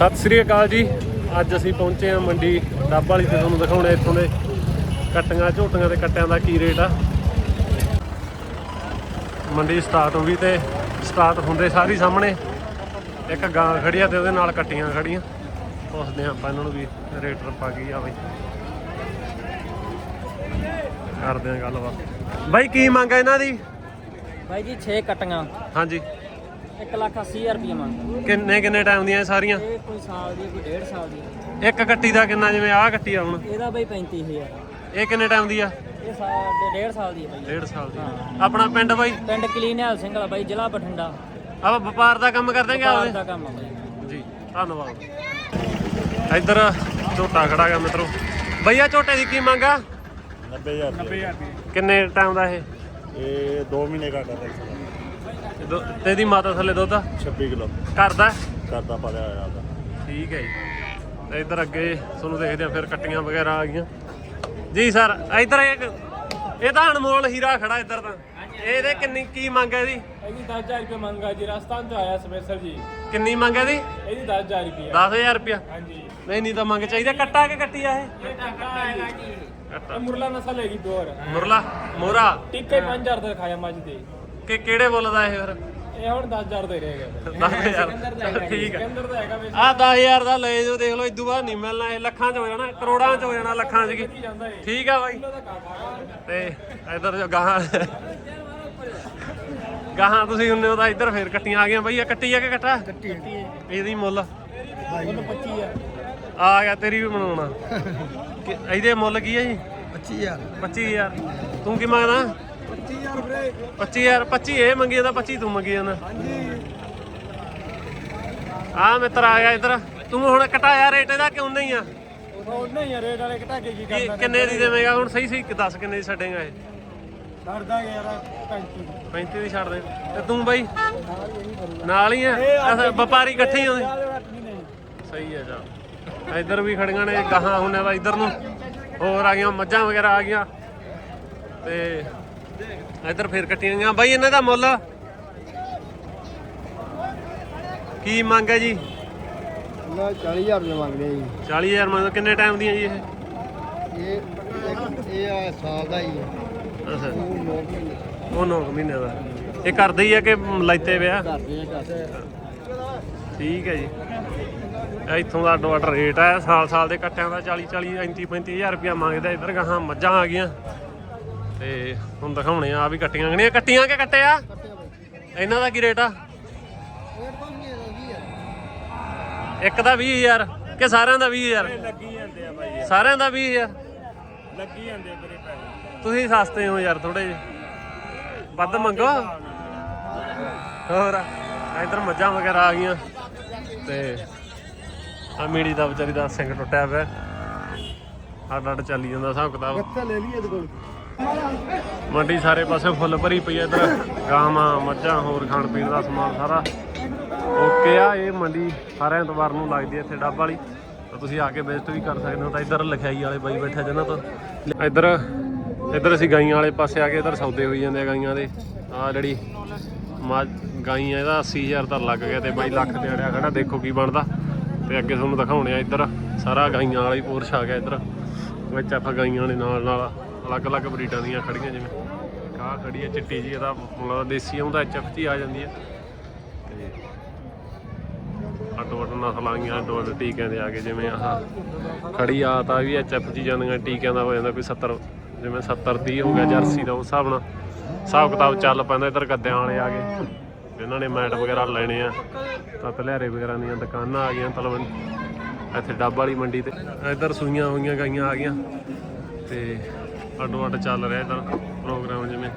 ਸਤਿ ਸ੍ਰੀ ਅਕਾਲ ਜੀ। ਅੱਜ ਅਸੀਂ ਪਹੁੰਚੇ ਹਾਂ ਮੰਡੀ ਡੱਬ ਵਾਲੀ ਤੇ ਤੁਹਾਨੂੰ ਦਿਖਾਉਣੇ ਇੱਥੋਂ ਦੇ ਕੱਟੀਆਂ ਝੋਟੀਆਂ ਤੇ ਕੱਟਿਆਂ ਦਾ ਕੀ ਰੇਟ ਆ। ਮੰਡੀ ਸਟਾਰਟ ਹੋ ਗਈ ਤੇ ਸਟਾਰਟ ਹੁੰਦੇ ਸਾਰੀ ਸਾਹਮਣੇ। ਇੱਕ ਗਾਂ ਖੜੀ ਆ ਤੇ ਉਹਦੇ ਨਾਲ ਕੱਟੀਆਂ ਖੜੀਆਂ। ਪੁੱਛਦੇ ਹਾਂ ਆਪਾਂ ਇਹਨਾਂ ਨੂੰ ਵੀ ਰੇਟ ਰੱਪਾ ਕੀ ਆ ਬਈ। ਕਰਦੇ ਹਾਂ ਗੱਲਬਾਤ। ਬਾਈ ਕੀ ਮੰਗ ਆ ਇਹਨਾਂ ਦੀ? ਭਾਈ ਜੀ 6 ਕਟੀਆਂ। ਹਾਂਜੀ। 1 ਲੱਖ 80 ਹਜ਼ਾਰ ਰੁਪਏ ਮੰਗਦਾ ਕਿੰਨੇ ਕਿੰਨੇ ਟਾਈਮ ਦੀਆਂ ਇਹ ਸਾਰੀਆਂ? ਇਹ ਕੋਈ ਸਾਲ ਦੀ ਕੋਈ ਡੇਢ ਸਾਲ ਦੀ ਇੱਕ ਕੱਟੀ ਦਾ ਕਿੰਨਾ ਜਿਵੇਂ ਆਹ ਕੱਟੀ ਆ ਹੁਣ? ਇਹਦਾ ਬਈ 35000 ਇਹ ਕਿੰਨੇ ਟਾਈਮ ਦੀ ਆ? ਇਹ ਸਾਲ ਦੇ ਡੇਢ ਸਾਲ ਦੀ ਹੈ ਬਾਈ। ਡੇਢ ਸਾਲ ਦੀ। ਆਪਣਾ ਪਿੰਡ ਬਾਈ? ਪਿੰਡ ਕਲੀਨਿਆਲ ਸਿੰਘ ਵਾਲਾ ਬਾਈ ਜ਼ਿਲ੍ਹਾ ਬਠਿੰਡਾ। ਆਪਾਂ ਵਪਾਰ ਦਾ ਕੰਮ ਕਰਦੇ ਆਂ ਬਾਹਰ ਆਪਦੇ? ਦਾ ਕੰਮ ਆ ਬਾਈ। ਜੀ ਧੰਨਵਾਦ। ਇੱਧਰ ਝੋਟਾ ਖੜਾ ਗਾ ਮਿੱਤਰੋ। ਭਈਆ ਝੋਟੇ ਦੀ ਕੀ ਮੰਗ ਆ? 90000 90000 ਕਿੰਨੇ ਟਾਈਮ ਦਾ ਇਹ? ਇਹ 2 ਮਹੀਨੇ ਦਾ ਕਰਦਾ ਦੁ- ਤੇ ਮਾਤਾ ਥੱਲੇ ਦੁੱਧ 26 ਕਿਲੋ। ਕਰਦਾ ਕਰਦਾ ਪਾਲਿਆ ਹੋਇਆ ਉਹਦਾ ਠੀਕ ਹੈ ਜੀ। ਤੇ ਇੱਧਰ ਅੱਗੇ ਤੁਹਾਨੂੰ ਦੇਖਦੇ ਆ ਫਿਰ ਕੱਟੀਆਂ ਵਗੈਰਾ ਆ ਗਈਆਂ। ਜੀ ਸਰ ਇੱਧਰ ਇੱਕ ਇਹ ਤਾਂ ਅਨਮੋਲ ਹੀਰਾ ਖੜਾ ਇੱਧਰ ਤਾਂ। ਇਹਦੇ ਕਿੰਨੀ ਕੀ ਮੰਗ ਹੈ ਇਹਦੀ ਇਹਦੀ 10000 ਰੁਪਏ ਮੰਗਾ ਜੀ ਰਾਜਸਥਾਨ ਤੋਂ ਆਇਆ ਸਪੈਸ਼ਲ ਜੀ। ਕਿੰਨੀ ਮੰਗ ਹੈ ਇਹਦੀ ਇਹਦੀ 10000 ਰੁਪਏ 10000 ਰੁਪਇਆ? ਹਾਂਜੀ। ਨਹੀਂ ਨਹੀਂ ਤਾਂ ਮੰਗ ਚਾਹੀਦਾ ਕੱਟਾ ਕਿ ਕੱਟੀ ਆ ਇਹ? ਇਹ ਟਾਕਾ ਆਏਗਾ ਜੀ। ਕੱਟਾ। ਇਹ ਮੁਰਲਾ ਨਸਲ ਹੈਗੀ ਪਿਓਰ ਮੁਰਲਾ ਮੋਰਾ। ਟਿੱਕੇ 5000 ਦਾ ਖਾਇਆ ਮੱਝ ਦੇ। ਕਿ ਕਿਹੜੇ ਬੋਲਦਾ ਇਹ ਫਿਰ? ਇਹ ਹੁਣ 10000 ਦਾ ਹੀ ਰਹੇਗਾ 10000 ਠੀਕ ਹੈ ਅੰਦਰ ਦਾ ਹੈਗਾ ਵੇ ਆ 10000 ਦਾ ਲੈ ਜਾਓ ਦੇਖ ਲਓ ਇਦੋਂ ਬਾਅਦ ਨਹੀਂ ਮਿਲਣਾ ਇਹ ਲੱਖਾਂ ਚ ਹੋ ਜਾਣਾ ਕਰੋੜਾਂ ਚ ਹੋ ਜਾਣਾ ਲੱਖਾਂ ਚ ਕੀ। ਠੀਕ ਆ ਬਾਈ। ਦਾ ਤੇ ਇਧਰ ਜੋ ਗਾਹਾਂ ਗਾਹਾਂ ਤੁਸੀਂ ਹੁੰਨੇ ਹੋ ਤਾਂ ਇੱਧਰ ਫੇਰ ਕੱਟੀਆਂ ਆ ਗਈਆਂ। ਬਈ ਇਹ ਕੱਟੀ ਆ ਕਿ ਕੱਟਾ ਕੱਟੀ ਇਹਦੀ ਮੁੱਲ। ਉਹਨੂੰ 25 ਆ ਆ ਗਿਆ ਤੇਰੀ ਵੀ ਬਣਾਉਣਾ। ਕਿ- ਇਹਦੇ ਮੁੱਲ ਕੀ ਹੈ ਜੀ? 25000 25000 ਤੂੰ ਕੀ ਮੰਗਦਾ? 25000 ਵੀਰੇ। 25000 25 ਇਹ ਮੰਗੀ ਜਾਂਦਾ 25 ਤੂੰ ਮੰਗੀ ਜਾਂਦਾ ਹਾਂਜੀ। ਆ ਮਿੱਤਰ ਆ ਗਿਆ ਇੱਧਰ। ਤੂੰ ਹੁਣ ਕਟਾਇਆ ਰੇਟ ਇਹਦਾ ਕਿਉਂ ਨਹੀਂ ਆ? ਉਹ ਨਹੀਂ ਆ ਰੇਟ ਵਾਲੇ ਘਟਾਕੇ ਕੀ ਕੀ- ਕਰਦਾ ਕਿੰਨੇ ਦੀ ਦੇਵੇਂਗਾ? ਹੁਣ ਸਹੀ ਸਹੀ ਦੱਸ ਕਿੰਨੇ ਦੀ ਛੱਡੇਗਾ ਇਹ? ਕਰਦਾ ਯਾਰ 35 35 ਦੀ ਛੱਡ ਦੇ। ਤੇ ਤੂੰ ਬਾਈ? ਨਾਲ ਹੀ ਆ ਵਪਾਰੀ ਇਕੱਠੇ ਹੀ ਆਉਂਦੇ। ਸਹੀ ਹੈ ਜਾ। ਇੱਧਰ ਵੀ ਖੜੀਆਂ ਨੇ ਗਾਹਾਂ ਹੁੰਨੇ ਦਾ ਇੱਧਰ ਨੂੰ। ਹੋਰ ਆ ਗਈਆਂ ਮੱਝਾਂ ਵਗੈਰਾ ਆ ਗਈਆਂ। ਤੇ ਇੱਧਰ ਫੇਰ ਕੱਟੀਆਂ ਗਈਆਂ। ਬਾਈ ਇਹਨਾਂ ਦਾ ਮੁੱਲ? ਕੀ ਮੰਗ ਹੈ ਜੀ? ਨਾ 40000 ਰੁਪਏ ਮੰਗਦੇ ਆ ਜੀ। 40000 ਮੰਗ ਕਿੰਨੇ ਟਾਈਮ ਦੀਆਂ ਜੀ ਇਹ? ਇਹ ਇੱਕ- ਇਹ ਆ ਸਾਲ ਦਾ ਹੀ ਹੈ। ਅੱਛਾ। ਉਹ ਲੋਕ ਮਹੀਨੇ ਉਹ 9 ਮਹੀਨੇ ਦਾ। ਇਹ ਕਰਦੇ ਹੀ ਆ ਕਿ ਲਾਈਤੇ ਵਿਆ ਕਰਦੇ ਆ ਕਰਦੇ ਠੀਕ ਹੈ ਜੀ। ਇਹ ਇੱਥੋਂ ਦਾ ਅੱਡੋ ਅੱਡ ਰੇਟ ਹੈ ਸਾਲ ਸਾਲ ਦੇ ਕੱਟਿਆਂ ਦਾ 40 40 35 35000 ਰੁਪਇਆ ਮੰਗਦਾ। ਇੱਧਰ ਗਾਹਾਂ ਮੱਝਾਂ ਆ ਗਈਆਂ। ਤੇ ਹੁਣ ਦਿਖਾਉਣੇ ਆ, ਆਹ ਵੀ ਕੱਟੀਆਂ ਗਣੀਆਂ। ਕੱਟੀਆਂ ਕਿ ਕੱਟੇ ਇਹਨਾਂ ਦਾ ਕੀ ਰੇਟ ਆ? ਇੱਕ ਦਾ 20000 ਕਿ ਸਾਰਿਆਂ ਦਾ 20000 ਲੱਗੀ ਜਾਂਦੇ ਆ ਬਾਈ ਸਾਰਿਆਂ ਦਾ 20000 ਲੱਗੀ ਜਾਂਦੇ ਵੀਰੇ ਪੈਸੇ ਤੁਸੀਂ ਸਸਤੇ ਹੋ ਯਾਰ ਥੋੜੇ ਜਿਹੇ। ਵੱਧ ਮੰਗੋ। ਹੋਰ, ਇਧਰ ਮੱਝਾਂ ਵਗੈਰਾ ਆ ਗਈਆਂ। ਤੇ ਆ ਮੀੜੀ ਦਾ ਵਿਚਾਰੀ ਦਾ ਸਿੰਘ ਟੁੱਟਿਆ ਪਿਆ। ਅੱਡ ਅੱਡ ਚੱਲੀ ਜਾਂਦਾ ਹਿਸਾਬ ਕਿਤਾਬ। ਗੱਤਾ ਲੈ ਲਈ ਇਹਦੇ ਕੋਲ। ਮੰਡੀ ਸਾਰੇ ਪਾਸੇ ਫੁੱਲ ਭਰੀ ਪਈ ਹੈ ਇੱਧਰ। ਗਾਵਾਂ, ਮੱਝਾਂ, ਹੋਰ ਖਾਣ ਪੀਣ ਦਾ ਸਮਾਨ ਸਾਰਾ। ਓਕੇ ਆ, ਇਹ ਮੰਡੀ ਸਾਰਿਆਂ ਐਤਵਾਰ ਨੂੰ ਲੱਗਦੀ ਹੈ ਇੱਥੇ ਡੱਬ ਵਾਲੀ। ਤਾਂ ਤੁਸੀਂ ਆ ਕੇ ਵਿਜ਼ਿਟ ਵੀ ਕਰ ਸਕਦੇ ਹੋ। ਤਾਂ ਇੱਧਰ ਲਿਖਾਈ ਵਾਲੇ ਬਾਈ ਬੈਠੇ ਜਿਹਨਾਂ ਤੋਂ। ਇੱਧਰ ਇੱਧਰ ਅਸੀਂ ਗਾਈਆਂ ਵਾਲੇ ਪਾਸੇ ਆ ਕੇ ਇੱਧਰ ਸੌਦੇ ਹੋਈ ਜਾਂਦੇ ਆ ਗਾਈਆਂ ਦੇ। ਆ ਜਿਹੜੀ ਮੱਝ ਗਾਈਆਂ ਇਹਦਾ 80000 ਤਾਂ ਲੱਗ ਗਿਆ ਤੇ ਬਾਈ ਲੱਖ ਤੇ ਅੜਿਆ ਖੜਾ। ਦੇਖੋ ਕੀ ਬਣਦਾ। ਤੇ ਅੱਗੇ ਤੁਹਾਨੂੰ ਦਿਖਾਉਣੇ ਆ ਇੱਧਰ। ਸਾਰਾ ਗਾਈਆਂ ਵਾਲਾ ਹੀ ਪੋਰਸ਼ ਆ ਗਿਆ ਇੱਧਰ। ਵਿੱਚ ਆਪਾਂ ਗਾਈਆਂ ਦੇ ਨਾਲ ਨਾਲ ਅਲੱਗ-ਅਲੱਗ ਬਰੀਡਾਂ ਦੀਆਂ ਖੜੀਆਂ ਜਿਵੇਂ ਆਹ ਖੜੀ ਹੈ ਚਿੱਟੀ ਜੀ ਇਹਦਾ ਮਤਲਬ ਦੇਸੀ ਆਉਂਦਾ ਐਚਐਫ ਜੀ ਆ ਜਾਂਦੀ ਹੈ। ਤੇ ਅੱਡੋ ਅੱਡ ਨਸਲ ਆ ਅੱਡੋ ਅੱਡ ਟੀਕਿਆਂ ਦੇ ਆ ਕੇ ਜਿਵੇਂ ਆਹ ਖੜੀ ਆ ਤਾਂ ਵੀ ਐਚਐਫ ਜੀ ਜਾਂਦੀਆਂ ਟੀਕਿਆਂ ਦਾ ਹੋ ਜਾਂਦਾ ਕੋਈ 70 ਜਿਵੇਂ 70 30 ਹੋ ਗਿਆ ਜਰਸੀ ਦਾ, ਉਸ ਹਿਸਾਬ ਨਾਲ ਹਿਸਾਬ ਕਿਤਾਬ ਚੱਲ ਪੈਂਦਾ, ਇੱਧਰ ਗੱਦਿਆਂ ਵਾਲੇ ਆ ਗਏ। ਇਹਨਾਂ ਨੇ ਮੈਟ ਵਗੈਰਾ ਲੈਣੇ ਆ ਤਾਂ ਤਲਿਆਰੇ ਵਗੈਰਾ ਦੀਆਂ ਦੁਕਾਨਾਂ ਆ ਗਈਆਂ ਤਲਵੰਡ ਇੱਥੇ ਡੱਬ ਵਾਲੀ ਮੰਡੀ ਤੇ ਇੱਧਰ ਸੂਈਆਂ ਹੋਈਆਂ ਗਾਈਆਂ ਆ ਗਈਆਂ। ਤੇ ਅੱਡੋ ਅੱਡ ਚੱਲ ਰਿਹਾ ਇੱਧਰ ਪ੍ਰੋਗਰਾਮ ਜਿਵੇਂ।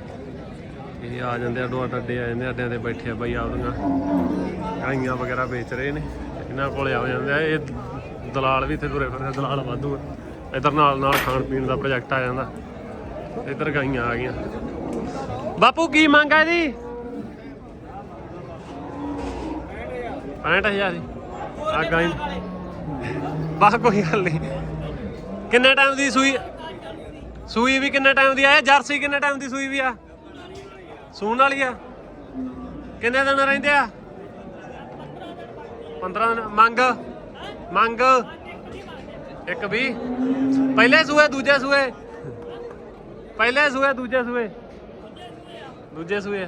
ਇਹ ਆ ਜਾਂਦੇ ਅੱਡੋ ਅੱਡ ਅੱਡੇ ਆ ਜਾਂਦੇ ਅੱਡਿਆਂ ਤੇ ਬੈਠੇ ਆ ਬਾਈ ਆਪਦੀਆਂ। ਗਾਈਆਂ ਵਗੈਰਾ ਵੇਚ ਰਹੇ ਨੇ, ਇਹਨਾਂ ਕੋਲੇ ਆ ਜਾਂਦੇ ਆ। ਇਹ ਦਲਾਲ ਵੀ ਇੱਥੇ ਤੁਰੇ ਫਿਰਦੇ ਦਲਾਲ ਵਾਧੂ ਆ। ਇੱਧਰ ਨਾਲ ਨਾਲ ਖਾਣ ਪੀਣ ਦਾ ਪ੍ਰੋਜੈਕਟ ਆ ਜਾਂਦਾ। ਇੱਧਰ ਗਾਈਆਂ ਆ ਗਈਆਂ। ਬਾਪੂ, ਕੀ ਮੰਗ ਆ ਇਹਦੀ? 65000 ਦੀ। ਆ ਗਾਈ। ਬਸ ਕੋਈ ਗੱਲ ਨਹੀਂ। ਕਿੰਨੇ ਟਾਈਮ ਦੀ ਸੂਈ? ਸੂਈ ਵੀ ਕਿੰਨੇ ਟਾਈਮ ਦੀ ਆ ਜਰਸੀ ਕਿੰਨੇ ਟਾਈਮ ਦੀ ਸੂਈ ਵੀ ਆ? ਸੂਣ ਵਾਲੀ ਆ? ਕਿੰਨੇ ਦਿਨ ਰਹਿੰਦੇ ਆ? 15 ਦਿਨ। ਮੰਗ। ਮੰਗ। ਇੱਕ ਵੀ ਪਹਿਲੇ ਸੂਏ, ਦੂਜੇ ਸੂਏ। ਪਹਿਲੇ ਸੂਏ, ਦੂਜੇ ਸੂਏ। ਦੂਜੇ ਸੂਏ।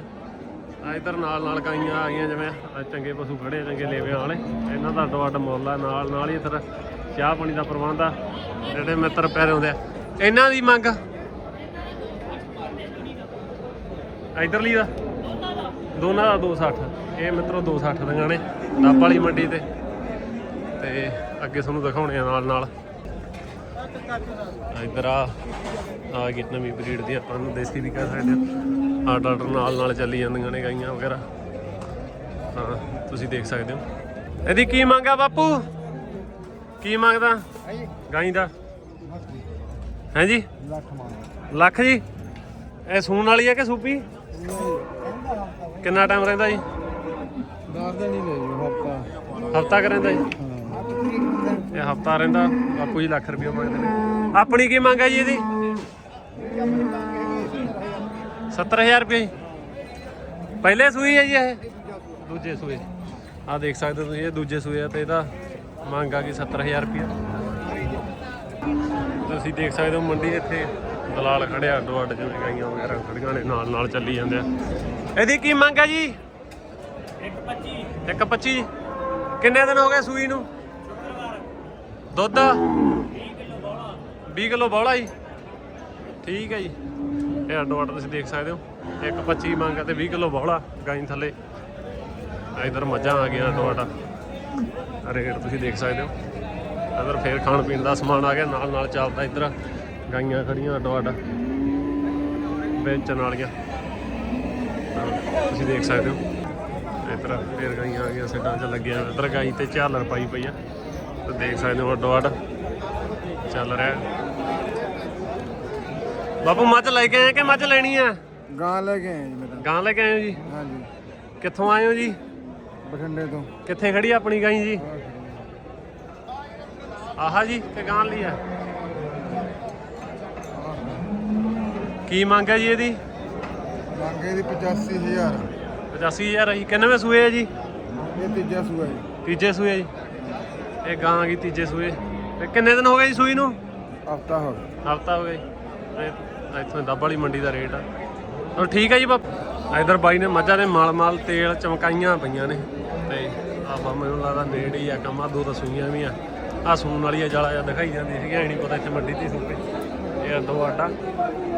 ਆ ਇਧਰ ਨਾਲ ਨਾਲ ਗਾਈਆਂ ਆ ਗਈਆਂ ਜਿਵੇਂ ਚੰਗੇ ਪਸ਼ੂ ਖੜੇ ਚੰਗੇ ਲੇਵਿਆਂ ਵਾਲੇ। ਇਹਨਾਂ ਦਾ ਅੱਡੋ ਅੱਡ ਮੁੱਲ ਆ ਨਾਲ ਨਾਲ ਹੀ ਇੱਧਰ ਚਾਹ ਪਾਣੀ ਦਾ ਪ੍ਰਬੰਧ ਆ। ਜਿਹੜੇ ਮਿੱਤਰ ਪੈਰੇ ਹੁੰਦੇ ਆ। ਇਹਨਾਂ ਦੀ ਮੰਗ। ਇਧਰਲੀ ਦਾ। ਦੋਨਾਂ ਦਾ 260 ਇਹ ਮਿੱਤਰੋ 260 ਦੀਆਂ ਨੇ ਦੱਬ ਵਾਲੀ ਮੰਡੀ ਤੇ। ਤੇ ਅੱਗੇ ਤੁਹਾਨੂੰ ਦਿਖਾਉਣੇ ਆ ਨਾਲ ਨਾਲ। ਇਧਰ ਆ ਆ ਗਈ ਨਵੀਂ ਬਰੀਡ ਦੀ ਆਪਾਂ ਨੂੰ ਦੇਸੀ ਵੀ ਕਹਿ ਸਕਦੇ ਆ। ਆਰਡਰ ਆਰਡਰ ਨਾਲ ਨਾਲ ਚੱਲੀ ਜਾਂਦੀਆਂ ਨੇ ਗਾਈਆਂ ਵਗੈਰਾ। ਹਾਂ ਤੁਸੀਂ ਦੇਖ ਸਕਦੇ ਹੋ। ਇਹਦੀ ਕੀ ਮੰਗਾ ਬਾਪੂ? ਕੀ ਮੰਗਦਾ? ਗਾਈ ਦਾ। ਹਾਂਜੀ? ਲੱਖ ਲੱਖ ਜੀ? ਇਹ ਸੂਣ ਵਾਲੀ ਹੈ ਕਿ ਸੂਪੀ? ਕਿੰਨਾ ਟਾਈਮ ਰਹਿੰਦਾ ਜੀ? ਦਸ ਦਿਨ ਹੀ ਲੈ ਜੀ ਹਫਤਾ। ਹਫਤਾ ਰਹਿੰਦਾ ਜੀ? ਇਹ ਹਫਤਾ ਰਹਿੰਦਾ ਬਾਪੂ ਜੀ ਲੱਖ ਰੁਪਏ ਮੰਗਦੇ ਨੇ। ਆਪਣੀ ਕੀ ਮੰਗ ਹੈ ਜੀ ਇਹਦੀ? 70000 ਰੁਪਏ ਜੀ। ਪਹਿਲੇ ਸੂਈ ਹੈ ਜੀ ਇਹ? ਦੂਜੇ ਸੂਏ। ਆ ਦੇਖ ਸਕਦੇ ਤੁਸੀਂ ਇਹ ਦੂਜੇ ਸੂਏ ਆ ਤੇ ਇਹਦਾ ਮੰਗ ਆ ਗਈ 70000 ਰੁਪਏ ਤੁਸੀਂ ਦੇਖ ਸਕਦੇ ਹੋ ਮੰਡੀ ਇੱਥੇ ਦਲਾਲ ਖੜਿਆ ਅੱਡੋ ਅੱਡ ਜਿਵੇਂ ਗਾਈਆਂ ਵਗੈਰਾ ਖੜੀਆਂ ਨੇ, ਨਾਲ ਨਾਲ ਚੱਲੀ ਜਾਂਦੇ ਆ। ਇਹਦੀ ਕੀ ਮੰਗ ਹੈ ਜੀ? 125 ਇੱਕ 25 ਕਿੰਨੇ ਦਿਨ ਹੋ ਗਏ ਸੂਈ ਨੂੰ? ਦੁੱਧ? 20 ਕਿਲੋ ਬੌਲਾ। ਜੀ। ਠੀਕ ਹੈ ਜੀ। ਇਹ ਅੱਡੋ ਅੱਡ ਤੁਸੀਂ ਦੇਖ ਸਕਦੇ ਹੋ। ਇੱਕ 25 ਮੰਗ ਤੇ 20 ਕਿਲੋ ਬੌਲਾ ਗਾਈ ਥੱਲੇ। ਇਧਰ ਮੱਝਾਂ ਆ ਗਈਆਂ ਅੱਡੋ ਅੱਡ ਰੇਟ ਤੁਸੀਂ ਦੇਖ ਸਕਦੇ ਹੋ। ਇਧਰ ਫੇਰ ਖਾਣ ਪੀਣ ਦਾ ਸਮਾਨ ਆ ਗਿਆ ਨਾਲ ਨਾਲ ਚੱਲਦਾ ਇਧਰ। ਗਾਈਆਂ ਖੜੀਆਂ ਅੱਡੋ ਅੱਡ ਵੇਚਣ ਵਾਲੀਆਂ ਤੁਸੀਂ ਦੇਖ ਸਕਦੇ ਹੋ। ਇਧਰ ਫੇਰ ਗਾਈਆਂ ਆ ਗਈਆਂ ਸਿੱਟਾਂ 'ਚ ਲੱਗਿਆ। ਇਧਰ ਗਾਈ ਤੇ ਝਾਲਰ ਪਾਈ ਪਈ ਆ। ਤੇ ਦੇਖ ਸਕਦੇ ਹੋ ਅੱਡੋ ਅੱਡ ਚੱਲ ਰਿਹਾ। ਬਾਪੂ ਮੱਝ ਲੈ ਕੇ ਆਏ ਕਿ ਮੱਝ ਲੈਣੀ ਆ? ਗਾਂ ਲੈ ਕੇ ਆਏ ਜੀ ਮੈਂ ਗਾਂ ਲੈ ਕੇ ਆਏ ਹੋ ਜੀ? ਹਾਂਜੀ। ਕਿੱਥੋਂ ਆਏ ਹੋ ਜੀ? ਬਠਿੰਡੇ ਤੋਂ। ਕਿੱਥੇ ਖੜੀ ਆਪਣੀ ਗਾਈ ਜੀ? ਆਹਾ ਜੀ ਕਿ ਗਾਂ ਲਈ ਆ। ਕੀ ਮੰਗ ਹੈ ਜੀ ਇਹਦੀ? ਮੰਗੇ ਦੀ 85000 85000 ਆਈ ਕਿੰਨਵੇਂ ਸੂਏ ਆ ਜੀ? ਇਹ ਤੀਜਾ ਸੂਆ ਜੀ। ਤੀਜੇ ਸੂਏ ਜੀ। ਇਹ ਗਾਂ ਆ ਗਈ ਤੀਜੇ ਸੂਏ। ਤੇ ਕਿੰਨੇ ਦਿਨ ਹੋ ਗਏ ਜੀ ਸੂਈ ਨੂੰ? ਹਫਤਾ ਹੋ ਗਿਆ। ਹਫਤਾ ਹੋ ਗਿਆ ਜੀ। ਇਹ ਇੱਥੋਂ ਦੱਬ ਵਾਲੀ ਮੰਡੀ ਦਾ ਰੇਟ ਆ। ਚਲੋ ਠੀਕ ਹੈ ਜੀ ਬਾਪ। ਇਧਰ ਬਾਈ ਨੇ ਮੱਝਾਂ ਦੇ ਮਾਲ ਮਾਲ ਤੇਲ ਚਮਕਾਈਆਂ ਪਈਆਂ ਨੇ। ਤੇ ਆਪਾਂ ਮੈਨੂੰ ਲੱਗਦਾ ਨੇੜੇ ਹੀ ਆ ਕੰਮ ਆ ਦੋ ਤਾਂ ਸੂਈਆਂ ਵੀ ਆ। ਆ ਸੂਣ ਵਾਲੀ ਆ ਜਾਲਾ ਜਾਂ ਦਿਖਾਈ ਜਾਂਦੀ ਸੀਗੀ ਐ ਨਹੀਂ ਪਤਾ ਇੱਥੇ ਮੰਡੀ ਤੇ ਸੂਪੇ ਇਹ ਦੋ ਆਟਾ।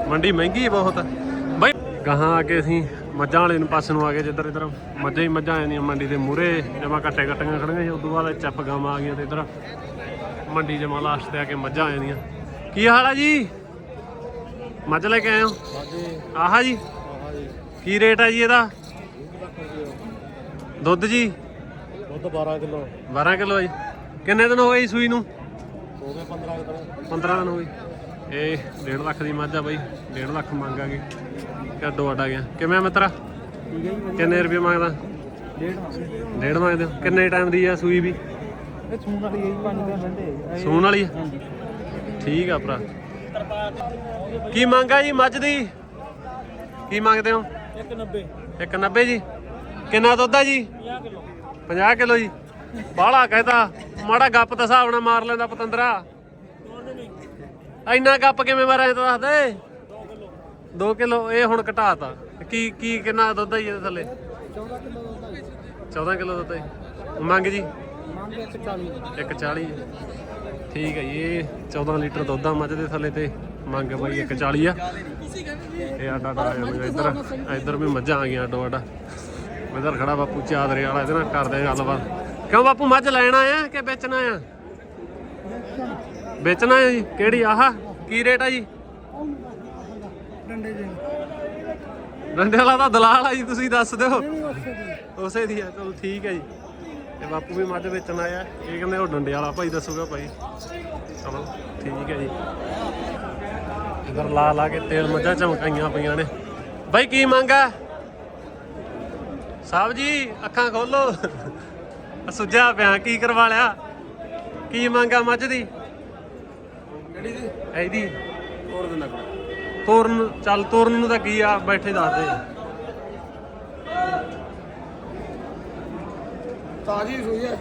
ਮੰਡੀ ਮਹਿੰਗੀ ਹੈ ਬਹੁਤ। ਬਾਈ ਗਾਹਾਂ ਆ ਕੇ ਅਸੀਂ ਮੱਝਾਂ ਵਾਲੇ ਨੂੰ ਪਾਸੇ ਨੂੰ ਆ ਗਏ ਜਿੱਧਰ ਇਧਰ। ਮੱਝਾਂ ਹੀ ਮੱਝਾਂ ਆਉਂਦੀਆਂ ਮੰਡੀ ਦੇ ਮੂਰੇ ਜਮਾ ਕੱਟੇ ਕੱਟੀਆਂ ਖੜੀਆਂ ਸੀ ਉਦੋਂ ਬਾਅਦ ਚੱਪ ਗਾਵਾਂ ਆ ਗਈਆਂ ਤੇ ਇਧਰ। ਮੰਡੀ ਜਮਾ ਲਾਸਟ ਤੇ ਆ ਕੇ ਮੱਝਾਂ ਆ ਜਾਂਦੀਆਂ। ਕੀ ਹਾਲ ਆ ਜੀ? ਮੱਝ ਲੈ ਕੇ ਆਏ ਹੋ? ਆਹਾ ਜੀ। ਕੀ ਰੇਟ ਹੈ ਜੀ ਇਹਦਾ? ਦੁੱਧ ਜੀ? ਦੁੱਧ 12 ਕਿਲੋ। 12 ਕਿਲੋ ਜੀ। ਕਿੰਨੇ ਦਿਨ ਹੋ ਗਏ ਜੀ ਸੂਈ ਨੂੰ? ਹੋ ਗਏ 15 ਕਿਲੋ 15 ਦਿਨ ਹੋ ਗਏ। ਇਹ 1.5 ਲੱਖ ਦੀ ਮੱਝ ਆ ਬਾਈ 1.5 ਲੱਖ ਮੰਗਾਂਗੇ। ਕੱਡੋ ਅੱਡ ਆ ਗਿਆ। ਕਿਵੇਂ ਆ ਮਿੱਤਰਾ? ਕਿੰਨੇ ਰੁਪਏ ਮੰਗਦਾ? ਡੇਢ ਮੰਗਦੇ ਹੋ। ਕਿੰਨੇ ਟਾਈਮ ਦੀ ਆ ਸੂਈ ਵੀ? ਇਹ ਸੂਣ ਵਾਲੀ ਇਹ ਪੰਜ ਦਿਨ ਰਹਿੰਦੇ ਸੂਣ ਵਾਲੀ ਆ? ਠੀਕ ਆ ਭਰਾ। ਕੀ ਮੰਗਾ ਜੀ ਮੱਝ ਦੀ? ਕੀ ਮੰਗਦੇ ਹੋ? 190 190 ਜੀ। ਕਿੰਨਾ ਦੁੱਧ ਆ ਜੀ? 50 ਕਿਲੋ। 50 ਕਿਲੋ ਜੀ। ਬਾਹਲਾ ਕਹਿੰਦਾ ਮਾੜਾ ਗੱਪ ਤਾਂ ਹਿਸਾਬ ਨਾਲ ਮਾਰ ਲੈਂਦਾ ਪਤੰਦਰਾ। ਇੰਨਾ ਗੱਪ ਕਿਵੇਂ ਮਾਰਿਆ ਤੂੰ ਦੱਸ ਦੇ। 2 ਕਿਲੋ। ਇਹ ਹੁਣ ਘਟਾਤਾ। ਕੀ ਕੀ, ਕਿੰਨਾ ਦੁੱਧ ਹੈ ਇਹਦੇ ਥੱਲੇ? 14 ਕਿਲੋ ਦੁੱਧ ਹੈ ਮੰਗ ਜੀ। ਮੰਗ 140 140 ਠੀਕ ਹੈ ਜੀ, ਇਹ 14 ਲੀਟਰ ਦੁੱਧ ਆ ਮੱਝ ਦੇ ਥੱਲੇ ਤੇ। ਮੰਗ ਬਾਈ 140 ਆ। ਇਹ ਆਡਾ ਡਾ ਇੱਧਰ। ਇੱਧਰ ਵੀ ਮੱਝਾਂ ਆ ਗਈਆਂ ਆਡੋ ਆਡਾ ਇੱਧਰ ਖੜਾ ਬਾਪੂ, ਚਾਦਰੇ ਵਾਲਾ ਇਹਦੇ ਨਾਲ ਕਰਦੇ ਗੱਲਬਾਤ। ਕਿਉਂ ਬਾਪੂ ਮੱਝ ਲੈਣ ਆਇਆ ਕਿ ਵੇਚਣ ਆਇਆ? ਵੇਚਣਾ ਜੀ? ਕਿਹੜੀ? ਆਹ ਕੀ ਰੇਟ ਆ ਜੀ? ਡੰਡੇ ਵਾਲਾ ਤਾਂ ਦਲਾਲ ਆ ਜੀ ਤੁਸੀਂ ਦੱਸ ਦਿਓ। ਉਸੇ ਦੀ ਆ। ਚਲੋ ਠੀਕ ਹੈ ਜੀ। ਤੇ ਬਾਪੂ ਵੀ ਮੱਝ ਵੇਚਣ ਆਇਆ। ਇਹ ਕਹਿੰਦੇ ਉਹ ਡੰਡੇ ਵਾਲਾ ਭਾਈ ਦੱਸੂਗਾ ਭਾਈ। ਚਲੋ ਠੀਕ ਹੈ ਜੀ। ਇਧਰ ਲਾ ਲਾ ਕੇ ਤੇਲ ਮੱਝਾਂ ਚਮਕਾਈਆਂ ਪਈਆਂ ਨੇ। ਬਾਈ ਕੀ ਮੰਗਾ ਸਾਹਿਬ ਜੀ ਅੱਖਾਂ ਖੋਲੋ। ਸੁੱਜਾ ਪਿਆ ਕੀ ਕਰਵਾ ਲਿਆ? ਕੀ ਮੰਗਾ ਮੱਝ ਦੀ? ਕਿਹੜੀ ਦੀ? ਇਹਦੀ। ਤੋਰ ਦੇ ਨਕ ਤੋਰਨ ਚੱਲ ਤੋਰਨ ਨੂੰ ਤਾਂ ਕੀ ਆ ਬੈਠੇ ਦੱਸ ਦੇ ਤਾਜੀ ਸੂਈ ਹੈ।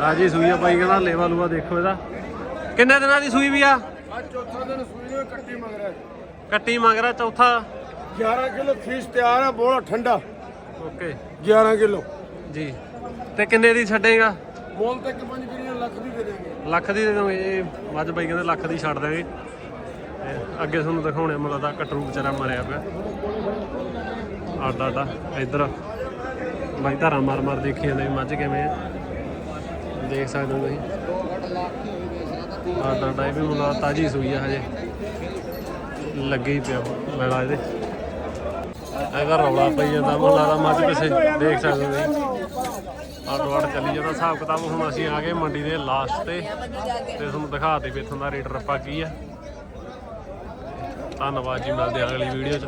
ਆ ਜੀ ਸੂਈ ਆ ਬਾਈ ਕਹਿੰਦਾ ਲੇਵਾ ਲੂਆ ਦੇਖੋ ਇਹਦਾ। ਕਿੰਨੇ ਦਿਨਾਂ ਦੀ ਸੂਈ ਵੀ ਆ? ਅੱਜ ਚੌਥਾ ਦਿਨ ਸੂਈ ਨੂੰ ਕੱਟੀ ਮੰਗ ਰਿਹਾ। ਕੱਟੀ ਮੰਗ ਰਿਹਾ ਚੌਥਾ। 11 ਕਿਲੋ ਫੀਸ ਤਿਆਰ ਹੈ ਬੋਲਾ ਠੰਡਾ। ਓਕੇ। 11 ਕਿਲੋ। ਜੀ। ਤੇ ਕਿੰਨੇ ਦੀ ਛੱਡੇਗਾ? ਮੋਲ ਤੇ ਇੱਕ ਪੰਜ ਕਿਰੀਆਂ ਲੱਖ ਦੀ ਦੇ ਦੇਗੇ ਲੱਖ ਦੀ ਦੇ ਦੋਗੇ ਇਹ ਮੱਝ ਬਾਈ ਕਹਿੰਦੇ ਲੱਖ ਦੀ ਛੱਡ ਦਾਂਗੇ ਅੱਗੇ ਤੁਹਾਨੂੰ ਦਿਖਾਉਣੇ ਮੁੱਲ ਦਾ ਕਟਰੂ ਵਿਚਾਰਾ ਮਰਿਆ ਪਿਆ। ਆਡਾ ਆਡਾ ਇੱਧਰ। ਬਾਈ ਧਾਰਾ ਮਾਰ ਮਾਰ ਦੇਖੀ ਜਾਂਦੇ ਮੱਝ ਕਿਵੇਂ ਆ। ਦੇਖ ਸਕਦੇ ਹੋ ਤੁਸੀਂ। ਆਡਾ ਆਡਾ ਇਹ ਵੀ ਮੁੱਲ ਤਾਜੀ ਸੂਈ ਆ ਹਜੇ। ਲੱਗੇ ਹੀ ਪਿਆ ਮੇਲਾ ਇਹਦੇ। ਇਹਦਾ ਰੌਲਾ ਪਈ ਜਾਂਦਾ ਮੁੱਲਾਂ ਦਾ ਮੱਝ ਪਿੱਛੇ ਦੇਖ ਸਕਦੇ ਹੋ ਆਟੋ ਆਟ ਚੱਲੀ ਜਾਂਦਾ। ਹਿਸਾਬ ਕਿਤਾਬ ਹੁਣ ਅਸੀਂ ਆ ਗਏ ਮੰਡੀ ਦੇ ਲਾਸਟ ਤੇ। ਤੇ ਤੁਹਾਨੂੰ ਦਿਖਾਤੇ ਵੀ ਇੱਥੋਂ ਦਾ ਰੇਟ ਰੱਪਾ ਕੀ ਆ। ਧੰਨਵਾਦ ਜੀ, ਮਿਲਦੇ ਅਗਲੀ ਵੀਡੀਓ 'ਚ।